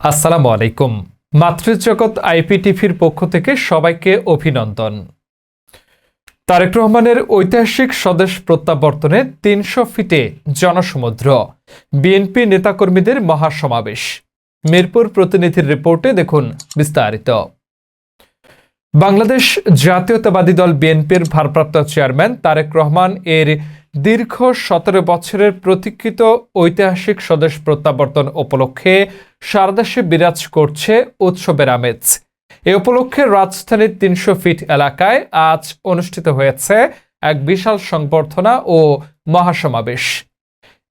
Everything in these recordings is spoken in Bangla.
আসসালামু আলাইকুম। মাতৃজগৎ আইপিটিভির পক্ষ থেকে সবাইকে অভিনন্দন। তারেক রহমানের ঐতিহাসিক স্বদেশ প্রত্যাবর্তনে তিনশো ফিটে জনসমুদ্র, বিএনপি নেতাকর্মীদের মহাসমাবেশ। মিরপুর প্রতিনিধির রিপোর্টে দেখুন বিস্তারিত। বাংলাদেশ জাতীয়তাবাদী দল বিএনপির ভারপ্রাপ্ত চেয়ারম্যান তারেক রহমান এর দীর্ঘ সতেরো বছরের প্রতীক্ষিত ঐতিহাসিক স্বদেশ প্রত্যাবর্তন উপলক্ষে সারা দেশে বিরাজ করছে উৎসবের আমেজ। এ উপলক্ষে রাজধানীর তিনশো ফিট এলাকায় আজ অনুষ্ঠিত হয়েছে এক বিশাল সংবর্ধনা ও মহাসমাবেশ।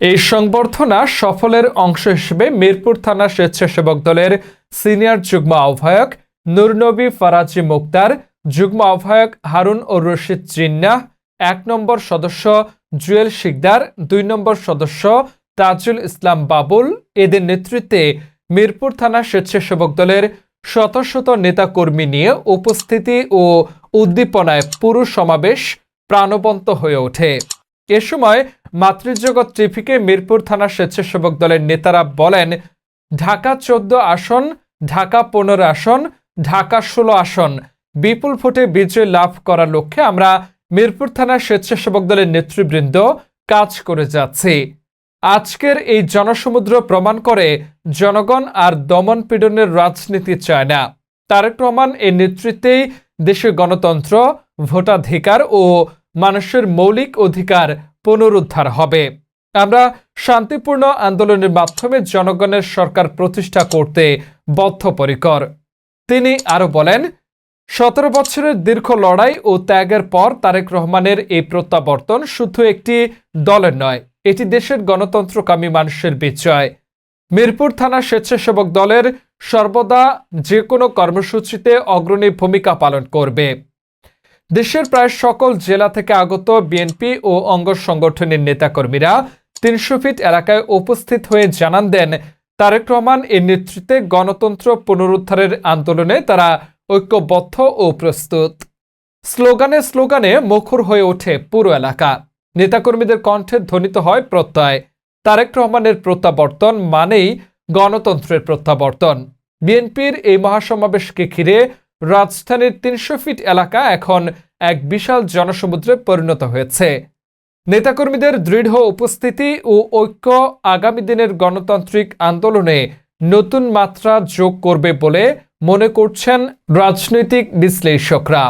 এই সংবর্ধনা সফলের অংশ হিসেবে মিরপুর থানা স্বেচ্ছাসেবক দলের সিনিয়র যুগ্ম আহ্বায়ক নুরনবী ফারাজি মুক্তার, যুগ্ম আহ্বায়ক হারুন ও রশিদ চিন্না এক নম্বর সদস্য জুয়েল শিকদার, দুই নম্বর সদস্য তাজুল ইসলাম বাবুল। এদের নেতৃত্বে মিরপুর থানা স্বেচ্ছাসেবক দলের শত শত নেতাকর্মী নিয়ে উপস্থিতি ও উদ্দীপনায় পুরো সমাবেশ প্রাণবন্ত হয়ে ওঠে। এ সময় মাতৃজগৎ টিভিকে মিরপুর থানা স্বেচ্ছাসেবক দলের নেতারা বলেন, ঢাকা চোদ্দ আসন, ঢাকা পনেরো আসন, ঢাকা ষোলো আসন। বিপুল ভোটে বিজয় লাভ করার লক্ষ্যে আমরা মিরপুর থানার স্বেচ্ছাসেবক দলের নেতৃবৃন্দ কাজ করে যাচ্ছি। আজকের এই জনসমুদ্র প্রমাণ করে জনগণ আর দমন পীড়নের রাজনীতি চায় না। তারেক রহমান এর নেতৃত্বেই দেশে গণতন্ত্র, ভোটাধিকার ও মানুষের মৌলিক অধিকার পুনরুদ্ধার হবে। আমরা শান্তিপূর্ণ আন্দোলনের মাধ্যমে জনগণের সরকার প্রতিষ্ঠা করতে বদ্ধপরিকর। তিনি আরও বলেন সতেরো বছরের দীর্ঘ লড়াই ও ত্যাগের পর তারেক রহমানের এই প্রত্যাবর্তন শুধু একটি দলের নয়, এটি দেশের গণতন্ত্রকামী মানুষের বিজয়। মিরপুর থানা স্বেচ্ছাসেবক দলের সর্বদা যে কোনো কর্মসূচিতে অগ্রণী ভূমিকা পালন করবে। দেশের প্রায় সকল জেলা থেকে আগত বিএনপি ও অঙ্গ সংগঠনের নেতাকর্মীরা তিনশো ফিট এলাকায় উপস্থিত হয়ে জানান দেন, তারেক রহমান এর নেতৃত্বে গণতন্ত্র পুনরুদ্ধারের আন্দোলনে তারা ঐক্যবদ্ধ ও প্রস্তুত। স্লোগানে স্লোগানে মুখর হয়ে ওঠে পুরো এলাকা। নেতাকর্মীদের কণ্ঠে ধ্বনিত হয় প্রত্যয়। তারেক রহমানের প্রত্যাবর্তন মানেই গণতন্ত্রের প্রত্যাবর্তন। বিএনপির এই মহাসমাবেশকে ঘিরে রাজধানীর তিনশো ফিট এলাকা এখন এক বিশাল জনসমুদ্রে পরিণত হয়েছে। নেতাকর্মীদের দৃঢ় উপস্থিতি ও ঐক্য আগামী দিনের গণতান্ত্রিক আন্দোলনে নতুন মাত্রা যোগ করবে বলে মনে করছেন রাজনৈতিক বিশ্লেষকরা।